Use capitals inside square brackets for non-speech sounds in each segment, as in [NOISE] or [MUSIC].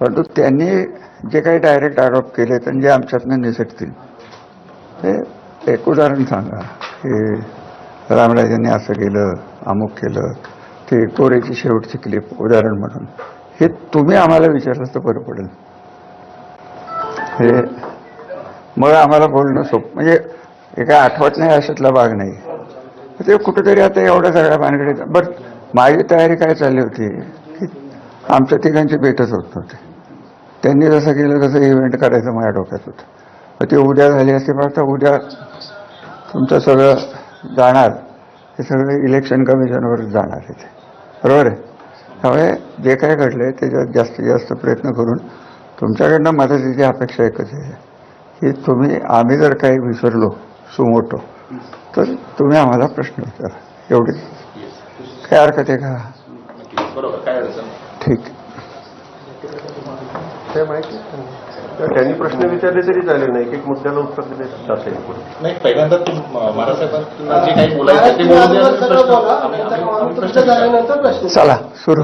परंतु त्यांनी जे काही डायरेक्ट आरोप केले आणि जे आमच्यातनं निसटतील. ते एक उदाहरण सांगा. की रामराजांनी असं केलं अमुक केलं ते कोरेची शेवटची क्लिप उदाहरण म्हणून. हे तुम्ही आम्हाला विचारलं तर बरं पडेल. हे मग आम्हाला बोलणं सोप म्हणजे एका आठवत नाही अशातला भाग नाही. ते कुठेतरी आता एवढ्या सगळ्या भानगडे बरं माझी तयारी काय चालली होती? आमच्या तिघांची भेटच होत नव्हती. त्यांनी जसं केलं तसं इव्हेंट करायचं माझ्या डोक्यात होतं. मग ते उद्या झाली असते फक्त उद्या तुमचं सगळं जाणार. हे सगळं इलेक्शन कमिशनवरच जाणार आहे ते. बरोबर आहे? त्यामुळे जे काय घडलंय त्याच्यात जास्तीत जास्त प्रयत्न करून तुमच्याकडनं मदतीची अपेक्षा एकच आहे. की तुम्ही आम्ही जर काही विसरलो सुमोटो तर तुम्ही आम्हाला प्रश्न विचारा. एवढीच. काय हरकत आहे का? ठीक. त्यांनी प्रश्न विचारले तरी चालेल नाही एक मुद्द्याला उत्तर दिले चालेल. पुढे नाही पहिल्यांदा तुम महाराष्ट्रात जे काही बोलायचं ते बोलू द्या प्रश्न आम्ही- आम्ही- आम्ही प्रश्न विचारू. झाल्यानंतर प्रश्न चला सुरू.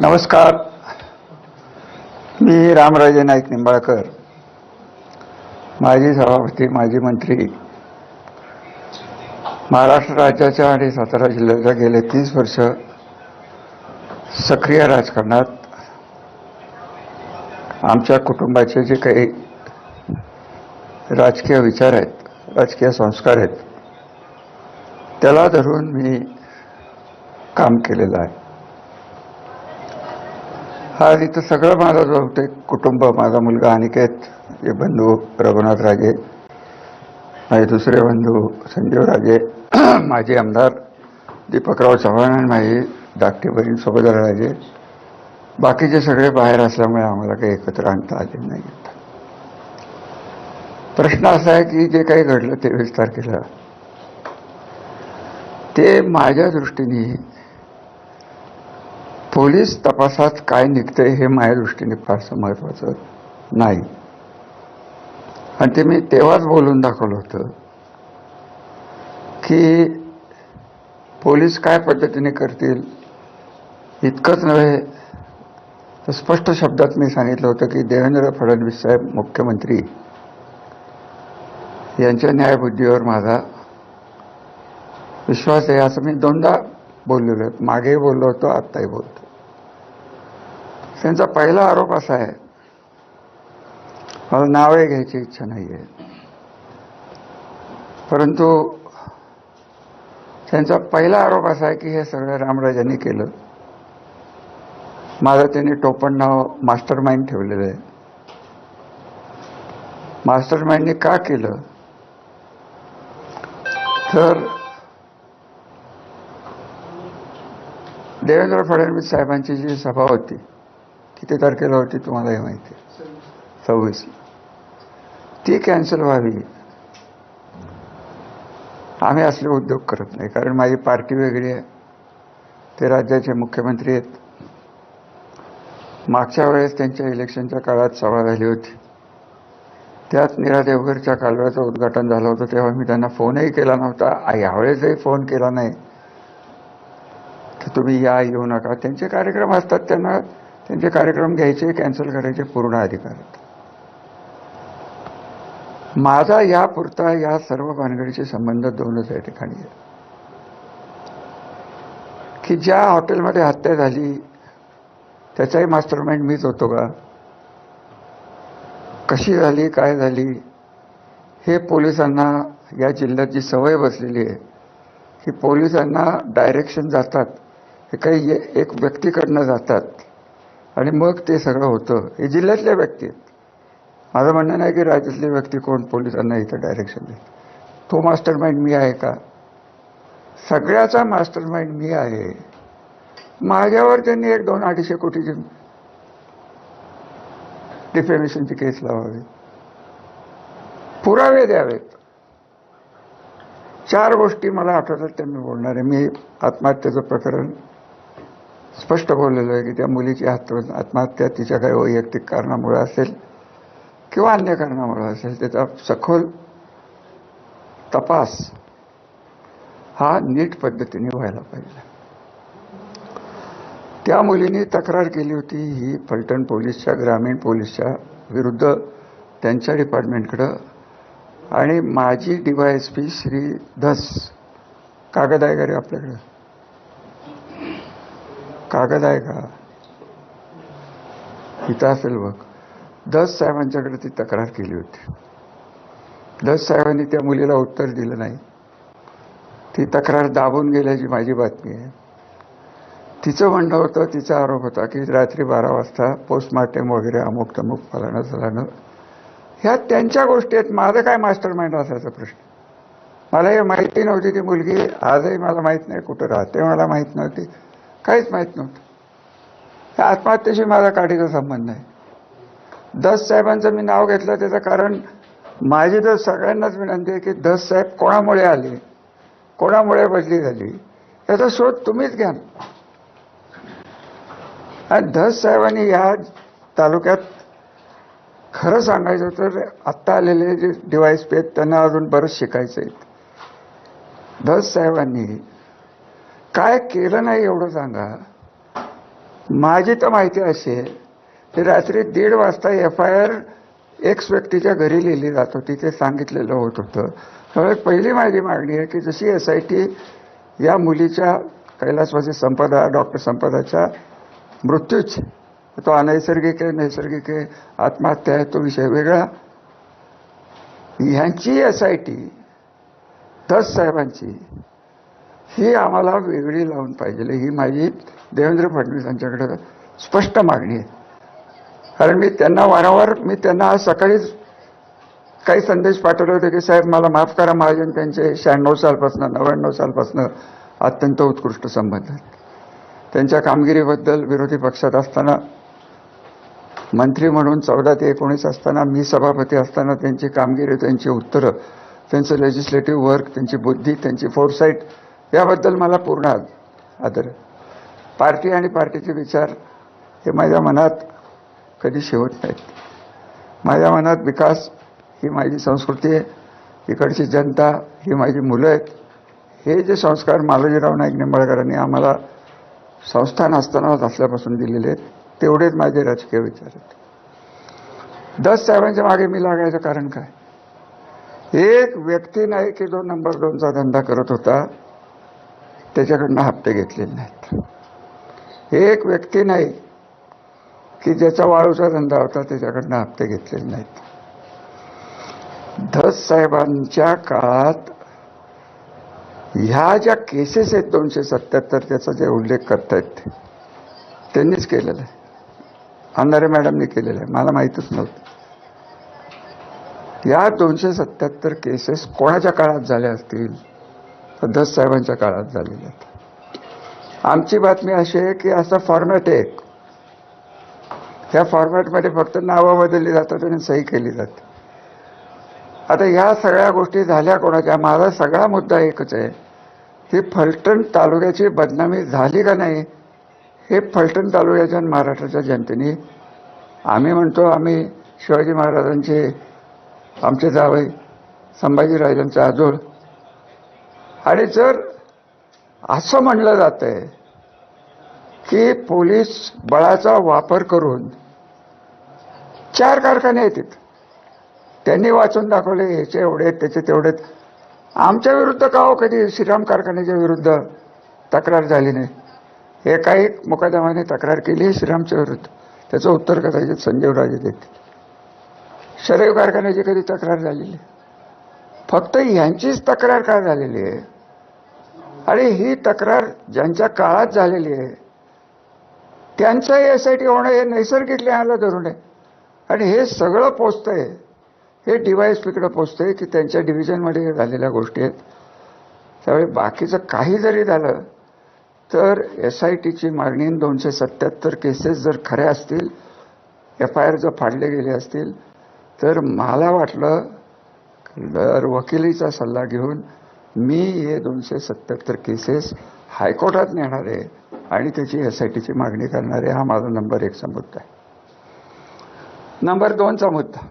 नमस्कार. मी रामराजे नाईक निंबाळकर. माजी सभापती माजी मंत्री महाराष्ट्र राज्याच्या आणि सातारा जिल्ह्याच्या गेले तीस वर्ष सक्रिय राजकारणात आमच्या कुटुंबाचे जे काही राजकीय विचार आहेत राजकीय संस्कार आहेत त्याला धरून मी काम केलेलं आहे. हा इथं सगळं माझा जो होते कुटुंब माझा मुलगा अनिकेत हे बंधू रघुनाथ राजे माझे दुसरे बंधू संजीव राजे [CLEARS THROAT] माजी आमदार दीपकराव चव्हाण आणि माझी धाकटी बहीण सोबदर राजे बाकीचे सगळे बाहेर असल्यामुळे आम्हाला काही एकत्र आणता आले नाही प्रश्न असा आहे की जे काही घडलं तेवीस तारखेला ते माझ्या दृष्टीने पोलीस तपासात काय निघतंय हे माझ्या दृष्टीने फारसं महत्वाचं नाही. आणि ते मी तेव्हाच बोलून दाखवलं होतं की पोलीस काय पद्धतीने करतील? इतकंच नव्हे तर स्पष्ट शब्दात मी सांगितलं होतं की देवेंद्र फडणवीस साहेब मुख्यमंत्री. यांच्या न्यायबुद्धीवर माझा विश्वास आहे असं मी दोनदा बोललेलो आहे. मागेही बोललो होतो आत्ताही बोलतो. त्यांचा पहिला आरोप असा आहे मला नावे घ्यायची इच्छा नाही आहे परंतु त्यांचा पहिला आरोप असा आहे की हे सगळं रामराजांनी केलं. माझं त्यांनी टोपण नाव मास्टर माइंड ठेवलेलं आहे. मास्टर माइंडने का केलं? तर देवेंद्र फडणवीस साहेबांची जी सभा होती किती तारखेला होती तुम्हालाही माहिती आहे? सव्वीस. ती कॅन्सल व्हावी. आम्ही असले उद्योग करत नाही. कारण माझी पार्टी वेगळी आहे. ते राज्याचे मुख्यमंत्री आहेत. मागच्या वेळेस त्यांच्या इलेक्शनच्या काळात सभा झाली होती. त्यात नीरा देवघरच्या कालव्याचं उद्घाटन झालं होतं. तेव्हा मी त्यांना फोनही केला नव्हता. यावेळेसही फोन केला नाही. तर तुम्ही या येऊ नका. त्यांचे कार्यक्रम असतात. त्यांना त्यांचे कार्यक्रम घ्यायचे कॅन्सल करायचे पूर्ण अधिकार आहेत माझा यापुरता या सर्व भानगडीचे संबंध दोनच या ठिकाणी आहे की ज्या हॉटेलमध्ये हत्या झाली त्याचाही मास्टर माइंड मीच होतो का? कशी झाली काय झाली? हे पोलिसांना या जिल्ह्यात जी सवय बसलेली आहे की पोलिसांना डायरेक्शन जातात हे काही एक व्यक्तीकडनं जातात आणि मग ते सगळं होतं. हे जिल्ह्यातल्या व्यक्ती आहेत. माझं म्हणणं नाही की राज्यातले व्यक्ती कोण पोलिसांना इथं डायरेक्शन देत. तो मास्टर माइंड मी आहे का? सगळ्याचा मास्टर माइंड मी आहे. माझ्यावर त्यांनी एक दोन अडीचशे कोटीची डिफेमेशनची केस लावावी. पुरावे द्यावेत. चार गोष्टी मला आठवतात त्या मी बोलणार आहे. मी आत्महत्येचं प्रकरण स्पष्ट बोललेलो आहे की त्या मुलीची आत्महत्या तिच्या काही वैयक्तिक कारणामुळे असेल. किंवा अन्य कारणामुळे असेल त्याचा सखोल तपास हा नीट पद्धतीने व्हायला पाहिजे. त्या मुलीने तक्रार केली होती ही फलटण पोलीसच्या ग्रामीण पोलीसच्या विरुद्ध त्यांच्या डिपार्टमेंटकडं. आणि माझी डीवायएसपी श्री धस कागद आहे का रे आपल्याकडं. कागद आहे का इथं असेल बघ. दस साहेबांच्याकडे ती तक्रार केली होती. दस साहेबांनी त्या मुलीला उत्तर दिलं नाही. ती तक्रार दाबून गेल्याची माझी बातमी आहे. तिचं म्हणणं होतं तिचा आरोप होता की रात्री बारा वाजता पोस्टमार्टम वगैरे अमुक तमुक फलानं फलानं ह्या त्यांच्या गोष्टी आहेत. माझं काय मास्टर माइंड असायचा प्रश्न? मला हे माहिती नव्हती ती मुलगी. आजही मला माहीत नाही कुठं राहते. मला माहीत नव्हती. काहीच माहीत नव्हतं. त्या आत्महत्येशी माझा काठीचा संबंध आहे दस साहेबांचं मी नाव घेतलं त्याचं कारण माझी तर सगळ्यांनाच विनंती आहे की दस साहेब कोणामुळे आले? कोणामुळे बदली झाली? याचा शोध तुम्हीच घ्या आणि धस साहेबांनी या तालुक्यात खरं सांगायचं तर आत्ता आलेले जे डिवाईस आहेत त्यांना अजून बरंच शिकायचं आहे. धस साहेबांनी काय केलं नाही एवढं सांगा? माझी तर माहिती अशी आहे ते रात्री दीड वाजता एफ आय आर एक्स व्यक्तीच्या घरी लिहिली जात होती. ते सांगितलेलं होत होतं. त्यामुळे पहिली माझी मागणी आहे की जशी एस आय टी या मुलीच्या कैलासवासी संपदा डॉक्टर संपदाच्या मृत्यूच तो अनैसर्गिक आहे नैसर्गिक आहे आत्महत्या आहे तो विषय वेगळा. ह्यांची एस आय टी दस साहेबांची ही आम्हाला वेगळी लावून पाहिजे. ही माझी देवेंद्र फडणवीस यांच्याकडे स्पष्ट मागणी आहे. कारण मी त्यांना वारंवार मी त्यांना आज सकाळीच काही संदेश पाठवले होते की साहेब मला माफ करा महाजन त्यांचे शहाण्णव सालपासनं नव्याण्णव सालपासनं अत्यंत उत्कृष्ट संबंध आहेत. त्यांच्या कामगिरीबद्दल विरोधी पक्षात असताना मंत्री म्हणून चौदा ते एकोणीस असताना मी सभापती असताना त्यांची कामगिरी त्यांची उत्तरं त्यांचं लेजिस्लेटिव्ह वर्क त्यांची बुद्धी त्यांची फोरसाईट याबद्दल मला पूर्ण आदर. पार्टी आणि पार्टीचे विचार हे माझ्या मनात कधी शेवट नाहीत. माझ्या मनात विकास ही माझी संस्कृती आहे इकडची जनता ही माझी मुलं आहेत. हे जे संस्कार मालोजीराव नाईक निंबाळकरांनी आम्हाला संस्थान असताना असल्यापासून दिलेले आहेत तेवढेच माझे राजकीय विचार आहेत. दस साहेबांच्या मागे मी लागायचं कारण काय? एक व्यक्ती नाही की जो नंबर दोनचा धंदा करत होता त्याच्याकडनं हप्ते घेतलेले नाहीत. एक व्यक्ती नाही की ज्याचा वाळूचा धंदा होता त्याच्याकडनं हप्ते घेतलेले नाहीत. धस साहेबांच्या काळात ह्या ज्या केसेस आहेत दोनशे सत्याहत्तर त्याचा जे उल्लेख करतायत त्यांनीच केलेला आहे. अंधारे मॅडमनी केलेलं आहे. मला माहीतच नव्हतं. या दोनशे सत्याहत्तर केसेस कोणाच्या काळात झाल्या असतील? तर दस साहेबांच्या काळात झालेल्या आहेत. आमची बातमी अशी आहे की असा फॉर्मॅट आहे त्या फॉर्मॅटमध्ये फक्त नावं बदलली जातात आणि सही केली जाते. आता ह्या सगळ्या गोष्टी झाल्या कोणाच्या? माझा सगळा मुद्दा एकच आहे. की फलटण तालुक्याची बदनामी झाली का नाही? हे फलटण तालुक्याच्या आणि महाराष्ट्राच्या जनतेने. आम्ही म्हणतो आम्ही शिवाजी महाराजांचे आमचे जावई संभाजीराजांचे आजोळ. आणि जर असं म्हणलं जात आहे की पोलीस बळाचा वापर करून चार कारखाने आहेत त्यांनी वाचून दाखवले ह्याचे एवढे आहेत, त्याचे तेवढे आहेत. आमच्या विरुद्ध का हो कधी श्रीराम कारखान्याच्या विरुद्ध तक्रार झाली नाही? एकाही मुकादमाने तक्रार केली श्रीरामच्या विरुद्ध. त्याचं उत्तर कदाचित संजीव राजे देत शरयू कारखान्याची कधी तक्रार झालेली फक्त यांचीच तक्रार का झालेली आहे? आणि ही तक्रार ज्यांच्या काळात झालेली आहे त्यांचं एस आय टी होणं हे नैसर्गिक ज्ञानाला धरून आहे. आणि हे सगळं पोचतंय हे डिवाईस पिकडं पोचतंय की त्यांच्या डिव्हिजनमध्ये झालेल्या गोष्टी आहेत. त्यामुळे बाकीचं काही जरी झालं तर एस आय टीची मागणी दोनशे सत्याहत्तर केसेस जर खऱ्या असतील एफ आय आर जर फाडले गेले असतील तर मला वाटलं दर वकिलीचा सल्ला घेऊन मी हे दोनशे सत्याहत्तर केसेस हायकोर्टात नेणार आहे आणि त्याची एस आय टीची मागणी करणार आहे हा माझा नंबर एकचा मुद्दा आहे. नंबर दोनचा मुद्दा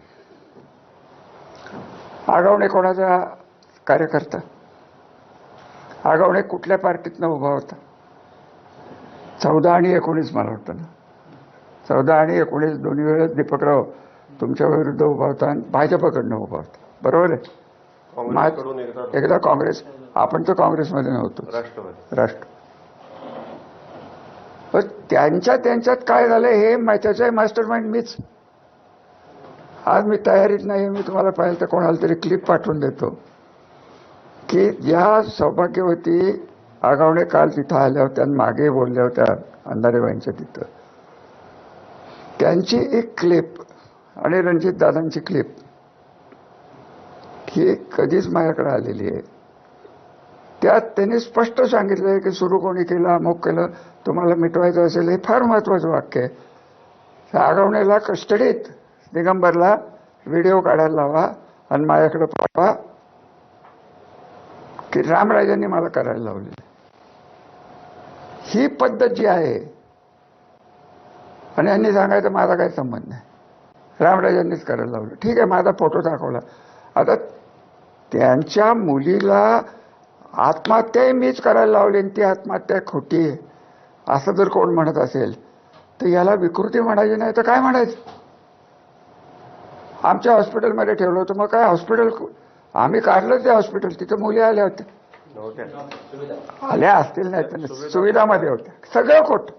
आगावणे कोणाचा कार्यकर्ता? आगावणे कुठल्या पार्टीतनं उभा होता? चौदा आणि एकोणीस मला वाटतं ना. चौदा आणि एकोणीस दोन्ही वेळेस दीपकराव तुमच्या विरुद्ध उभा होता आणि भाजपकडनं उभा होता. बरोबर आहे? एकदा काँग्रेस आपण तर काँग्रेसमध्ये नव्हतो राष्ट्रवादी. राष्ट्र पण त्यांच्या त्यांच्यात काय झालं हे मा- त्याचं मास्टर माइंड मीच. आज मी तयारीत नाही मी तुम्हाला पाहिलं तर कोणाला तरी क्लिप पाठवून देतो. की ज्या सौभाग्यवती आगावणे काल तिथं आल्या होत्या आणि मागे बोलल्या होत्या अंधारेबाईंच्या तिथं. त्यांची एक क्लिप आणि रणजित दादांची क्लिप ही कधीच माझ्याकडे आलेली आहे. त्यात त्यांनी स्पष्ट सांगितलंय की सुरू कोणी केलं अमुक केलं तुम्हाला मिटवायचं असेल हे फार महत्वाचं वाक्य आहे. त्या आगवणीला कस्टडीत दिगंबरला व्हिडिओ काढायला लावा आणि माझ्याकडे पाठवा की रामराजांनी मला करायला लावली. ही पद्धत जी आहे आणि यांनी सांगायचं माझा काही संबंध नाही. रामराजांनीच करायला लावलं. ठीक आहे माझा फोटो दाखवला. आता त्यांच्या मुलीला आत्महत्याही मीच करायला लावली आणि ती आत्महत्या खोटी आहे. असं जर कोण म्हणत असेल तर याला विकृती म्हणायची नाही तर काय म्हणायचं? आमच्या हॉस्पिटलमध्ये ठेवलं होतं मग काय हॉस्पिटल आम्ही काढलं ते हॉस्पिटल तिथं मुली आल्या होत्या. आल्या असतील नाही तर सुविधामध्ये होत्या. सगळं खोट.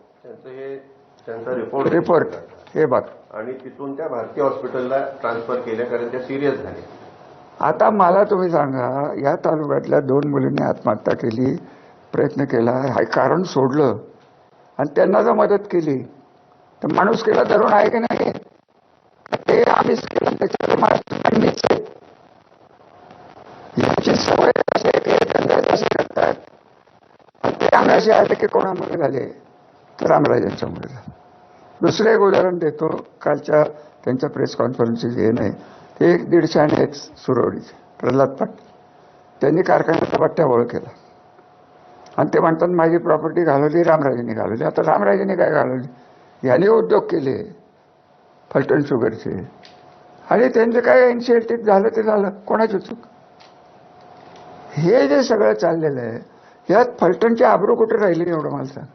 त्यांचा रिपोर्ट रिपोर्ट हे बघ. आणि तिथून त्या भारतीय हॉस्पिटलला ट्रान्सफर केल्या कारण त्या सिरियस झाल्या. आता मला तुम्ही सांगा या तालुक्यातल्या दोन मुलींनी आत्महत्या केली प्रयत्न केला हे कारण सोडलं आणि त्यांना जर मदत केली तर माणूस केला तरुण आहे की नाही? ते आम्हीच केलं त्याच्यावर माणूस याची सवय अशी असे करतात ते आम्ही असे आले की कोणामुळे झाले? तर रामराजांच्यामुळे झाले. दुसरं एक उदाहरण देतो कालच्या त्यांच्या प्रेस कॉन्फरन्सची हे नाही एक दीडशे आणि एक सुरवडीचे. प्रल्हाद पाटील. त्यांनी कारखान्याचा पट्ट्याबोळ केला. आणि ते म्हणतात माझी प्रॉपर्टी घालवली रामराजेंनी घालवली. आता रामराजेंनी काय घालवली? ह्याने उद्योग केले. फलटण शुगरचे. आणि त्यांचं काय इनिशिएटिव्ह झालं ते झालं? कोणाची चूक? हे जे सगळं चाललेलं आहे यात फलटणची आबरू कुठे राहिली एवढं मला सांग.